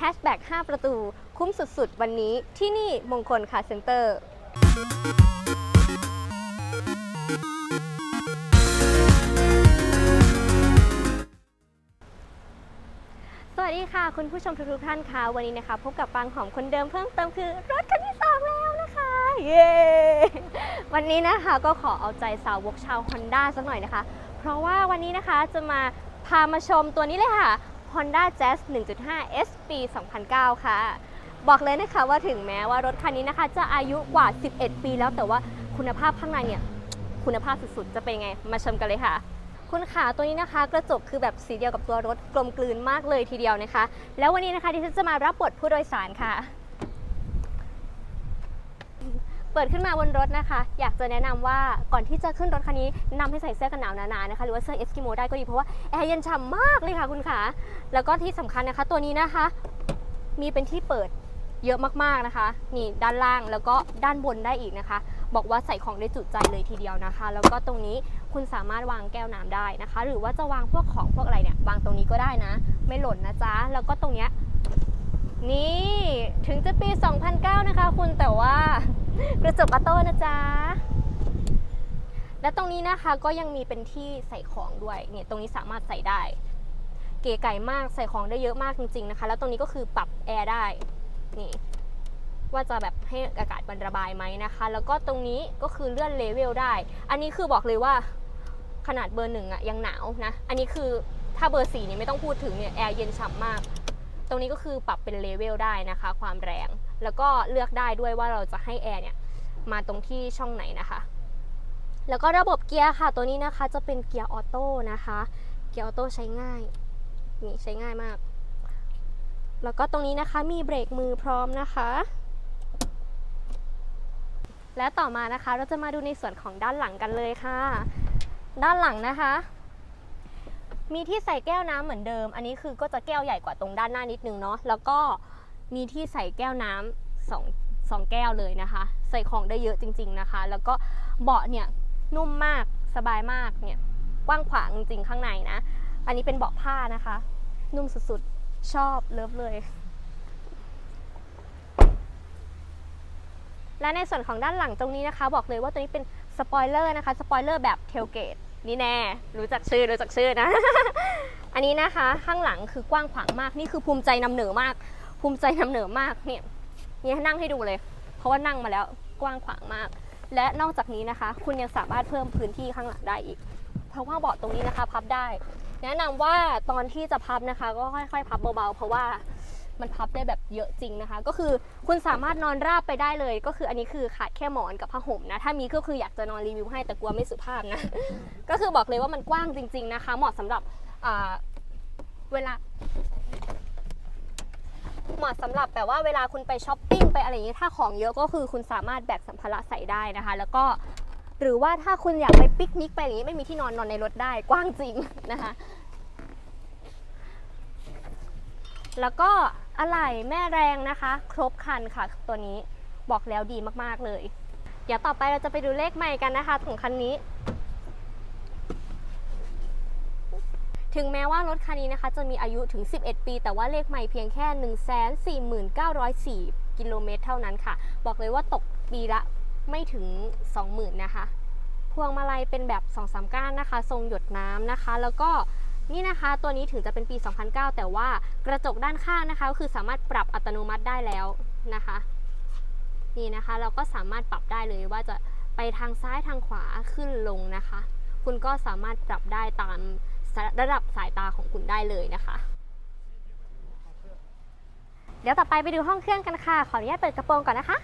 แฮชแบ็ก5ประตู คุ้มสุดๆ วันนี้ที่นี่มงคลคาร์เซ็นเตอร์ สวัสดีค่ะ คุณผู้ชมทุกๆท่านค่ะ วันนี้นะคะ พบกับปางหอมคนเดิมเพิ่มเติมคือ รถคันที่สองแล้วนะคะ เย้ วันนี้นะคะก็ขอเอาใจสาวกชาว Honda สักหน่อยนะคะ เพราะว่าวันนี้นะคะจะมาพามาชมตัวนี้เลยค่ะ Honda Jazz 1.5 S ปี 2009 ค่ะ บอกเลยนะคะว่าถึงแม้ว่ารถคันนี้นะคะ จะอายุกว่า 11 ปีแล้วแต่ว่าคุณภาพข้างในเนี่ย คุณภาพสุดๆ จะเป็นไง มาชมกันเลยค่ะ คุณขาตัวนี้นะคะ กระจกคือแบบสีเดียวกับตัวรถกลมกลืนมากเลยทีเดียวนะคะ แล้ววันนี้นะคะดิฉันจะมารับบทผู้โดยสารค่ะ เปิดขึ้นมาบนรถนะคะ อยากจะแนะนำว่าก่อนที่จะขึ้นรถคันนี้นำให้ใส่เสื้อกันหนาวหนาๆนะคะ หรือว่าเสื้อเอสกิโมได้ก็ดีเพราะว่าแอร์เย็นฉ่ำมากเลยค่ะคุณขาแล้วก็ที่สำคัญนะคะ ตัวนี้นะคะ มีเป็นที่เปิดเยอะมากๆนะคะ นี่ด้านล่างแล้วก็ด้านบนได้อีกนะคะ บอกว่าใส่ของได้จุใจเลยทีเดียวนะคะ แล้วก็ตรงนี้คุณสามารถวางแก้วน้ำได้นะคะ หรือว่าจะวางพวกของพวกอะไรเนี่ยวางตรงนี้ก็ได้นะ ไม่หล่นนะจ๊ะแล้วก็ตรงเนี้ยนี่ถึงจะปี 2009 นะคะคุณแต่ว่า กระจกออโต้นะจ๊ะ และตรงนี้นะคะก็ยังมีเป็นที่ใส่ของด้วย เนี่ยตรงนี้สามารถใส่ได้ เก๋ไก่มากใส่ของได้เยอะมากจริงๆนะคะ แล้วตรงนี้ก็คือปรับแอร์ได้ นี่ ว่าจะแบบให้อากาศมันระบายไหมนะคะ แล้วก็ตรงนี้ก็คือเลื่อนเลเวลได้ อันนี้คือบอกเลยว่าขนาดเบอร์หนึ่งอะยังหนาวนะ อันนี้คือถ้าเบอร์สี่เนี่ยไม่ต้องพูดถึงเนี่ยแอร์เย็นฉ่ำมาก ตรงนี้ก็คือปรับเป็นเลเวลได้นะคะ ความแรง แล้วก็เลือกได้ด้วยว่าเราจะให้แอร์เนี่ยมาตรงที่ช่องไหนนะคะ แล้วก็ระบบเกียร์ค่ะ ตัวนี้นะคะจะเป็นเกียร์ออโต้นะคะ เกียร์ออโต้ใช้ง่าย นี่ใช้ง่ายมาก แล้วก็ตรงนี้นะคะมีเบรกมือพร้อมนะคะและต่อมานะคะเราจะมาดูในส่วนของด้านหลังกันเลยค่ะ ด้านหลังนะคะ มีที่ใส่แก้วน้ำเหมือนเดิม อันนี้คือก็จะแก้วใหญ่กว่าตรงด้านหน้านิดนึงเนาะแล้วก็ มีที่ใส่แก้วน้ำสองสองแก้วเลยนะคะ ใส่ของได้เยอะจริง ๆนะคะ แล้วก็เบาะเนี่ยนุ่มมากสบายมากเนี่ยกว้างขวางจริงๆข้างในนะ อันนี้เป็นเบาะผ้านะคะ นุ่มสุดๆ ชอบเลิฟเลย และในส่วนของด้านหลังตรงนี้นะคะ บอกเลยว่าตัวนี้เป็นสปอยเลอร์นะคะ สปอยเลอร์แบบเทลเกตนี่แน่ รู้จักชื่อ รู้จักชื่อนะ อันนี้นะคะข้างหลังคือกว้างขวางมาก นี่คือภูมิใจนำเหนือมาก ภูมิใจนำเหนือมากเนี่ยนี่นั่งให้ดูเลย เพราะว่านั่งมาแล้วกว้างขวางมาก และนอกจากนี้นะคะ คุณยังสามารถเพิ่มพื้นที่ข้างหลังได้อีก เพราะว่าเบาะตรงนี้นะคะพับได้ แนะนำว่าตอนที่จะพับนะคะ ก็ค่อยๆ พับเบาๆ เพราะว่ามันพับได้แบบเยอะจริงนะคะ ก็คือคุณสามารถนอนราบไปได้เลย ก็คืออันนี้คือขาดแค่หมอนกับผ้าห่มนะ ถ้ามีก็คืออยากจะนอนรีวิวให้แต่กลัวไม่สุภาพนะ ก็คือบอกเลยว่ามันกว้างจริง ๆนะคะ เหมาะสำหรับเวลา เหมาะสำหรับแบบว่าเวลาคุณไปช้อปปิ้งไปอะไรอย่างนี้ถ้าของเยอะก็คือคุณสามารถแบกสัมภาระใส่ได้นะคะ แล้วก็หรือว่าถ้าคุณอยากไปปิกนิกไปอย่างนี้ไม่มีที่นอนนอนในรถได้กว้างจริงนะคะ แล้วก็อะไหล่แม่แรงนะคะ ครบคันค่ะ ตัวนี้บอกแล้วดีมากๆเลย เดี๋ยวต่อไปเราจะไปดูเลขใหม่กันนะคะของคันนี้ ถึงแม้ว่ารถคันนี้นะคะจะมีอายุถึง 11 ปี แต่ว่าเลขใหม่เพียงแค่ 149,400กิโลเมตรเท่านั้นค่ะ บอกเลยว่าตกปีละไม่ถึง 20,000นะคะพวงมาลัยเป็นแบบ2-3ก้านนะคะ ทรงหยดน้ำนะคะ แล้วก็นี่นะคะตัวนี้ถึงจะเป็นปี 2009 แต่ว่ากระจกด้านข้างนะคะก็คือสามารถปรับอัตโนมัติได้แล้วนะคะ นี่นะคะเราก็สามารถปรับได้เลยว่าจะไปทางซ้ายทางขวาขึ้นลงนะคะ คุณก็สามารถปรับได้ตาม ระดับสายตาของคุณได้เลยนะคะ เดี๋ยวต่อไปไปดูห้องเครื่องกันค่ะ ขออนุญาตเปิดกระโปรงก่อนนะคะ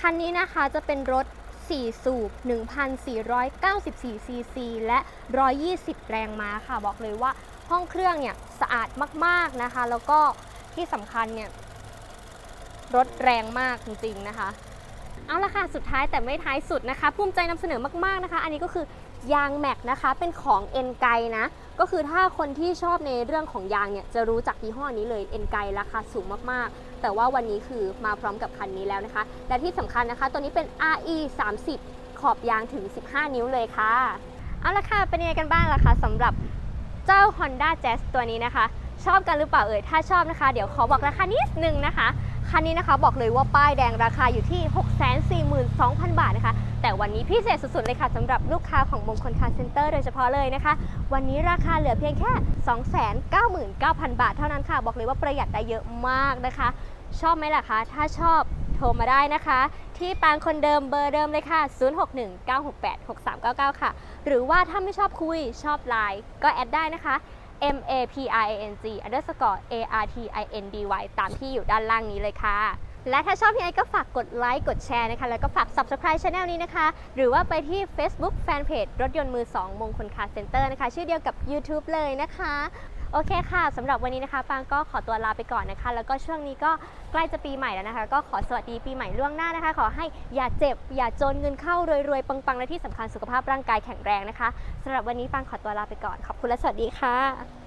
คันนี้นะคะจะเป็นรถ 4 สูบ 1,494 ซีซี และ 120 แรงม้าค่ะ บอกเลยว่า ห้องเครื่องเนี่ยสะอาดมากๆนะคะ แล้วก็ที่สำคัญเนี่ยรถแรงมากจริงๆนะคะ เอาละค่ะ สุดท้ายแต่ไม่ท้ายสุดนะคะ ภูมิใจนำเสนอมากๆนะคะ อันนี้ก็คือยางแม็กนะคะเป็นของเอ็นไกนะ ก็คือถ้าคนที่ชอบในเรื่องของยางเนี่ยจะรู้จักยี่ห้อนี้เลยเอ็นไกราคาสูงมากๆ แต่ว่าวันนี้คือมาพร้อมกับคันนี้แล้วนะคะ และที่สำคัญนะคะ ตัวนี้เป็น RE 30ขอบยางถึง 15 นิ้วเลยค่ะ เอาละค่ะ เป็นยังไงกันบ้างล่ะคะสำหรับ เจ้า Honda Jazz ตัวนี้นะคะ ชอบกันหรือเปล่าเอ่ย ถ้าชอบนะคะ เดี๋ยวขอบอกราคานิดนึงนะคะ คันนี้นะคะบอกเลยว่าป้ายแดงราคาอยู่ที่ 642,000 บาทนะคะ แต่วันนี้พิเศษสุดๆเลยค่ะสำหรับลูกค้าของมงคลคาร์เซ็นเตอร์โดยเฉพาะเลยนะคะ วันนี้ราคาเหลือเพียงแค่ 299,000 บาทเท่านั้นค่ะ บอกเลยว่าประหยัดได้เยอะมากนะคะ ชอบไหมล่ะคะ ถ้าชอบโทรมาได้นะคะ ที่ปางคนเดิมเบอร์เดิมเลยค่ะ 0619686399 ค่ะ หรือว่าถ้าไม่ชอบคุยชอบไลน์ก็แอดได้นะคะ M A P I N G underscore A R T I N D Y ตามที่อยู่ด้านล่างนี้เลยค่ะ และถ้าชอบพี่ไอก็ฝากกดไลค์กดแชร์นะคะ แล้วก็ฝาก subscribe channel นี้นะคะ หรือว่าไปที่ Facebook Fanpage รถยนต์มือ 2 มงคลคาร์เซ็นเตอร์นะคะ ชื่อเดียวกับ YouTube เลยนะคะ โอเคค่ะสำหรับวันนี้นะคะปางก็ขอตัวลาไปก่อนนะคะ แล้วก็ช่วงนี้ก็ใกล้จะปีใหม่แล้วนะคะ ก็ขอสวัสดีปีใหม่ล่วงหน้านะคะ ขอให้อย่าเจ็บ อย่าจนเงินเข้ารวยๆปังๆและที่สำคัญสุขภาพร่างกายแข็งแรงนะคะสำหรับวันนี้ปางขอตัวลาไปก่อนขอบคุณและสวัสดีค่ะ